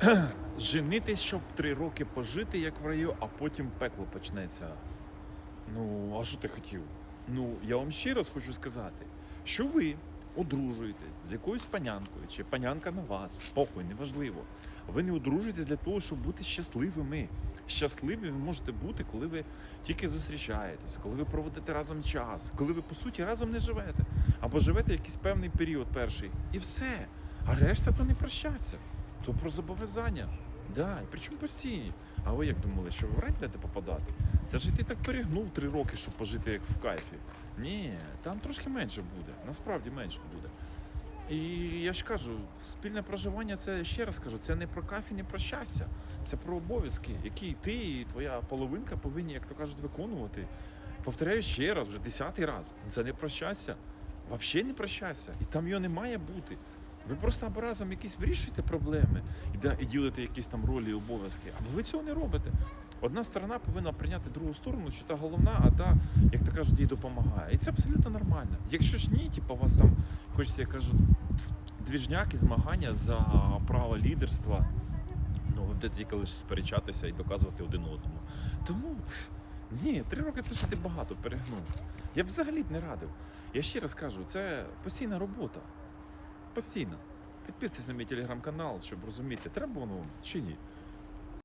Женитись, щоб три роки пожити, як в раю, а потім пекло почнеться. Ну, а що ти хотів? Ну, я вам ще раз хочу сказати, що ви одружуєтесь з якоюсь панянкою, чи панянка на вас, похуй, неважливо. Ви не одружуєтесь для того, щоб бути щасливими. Щасливі ви можете бути, коли ви тільки зустрічаєтесь, коли ви проводите разом час, коли ви по суті разом не живете, або живете якийсь певний період перший, і все. А решта то не прощаться, то про зобов'язання. Да, причому постійні. А ви як думали, що в рай будете попадати? Та ж ти так перегнув три роки, щоб пожити як в кайфі. Ні, там трошки менше буде, насправді менше буде. І я ж кажу, спільне проживання це ще раз кажу, це не про кайф і не про щастя, це про обов'язки, які ти і твоя половинка повинні, як то кажуть, виконувати. Повторяю ще раз, вже десятий раз. Це не про щастя, взагалі не про щастя. І там його не має бути. Ви просто або разом якісь вирішуєте проблеми і, ділите якісь там ролі і обов'язки, або ви цього не робите. Одна сторона повинна прийняти другу сторону, що та головна, а та, як то кажуть, їй допомагає. І це абсолютно нормально. Якщо ж ні, типу, у вас там хочеться, як кажуть, двіжняк і змагання за право лідерства, ну ви будете тільки лише сперечатися і доказувати один одному. Тому ні, три роки це ще ти багато перегнув. Я б взагалі б не радив. Я ще раз кажу, це постійна робота. Постійно. Підписуйтесь на мій телеграм-канал, щоб розуміти, треба воно чи ні.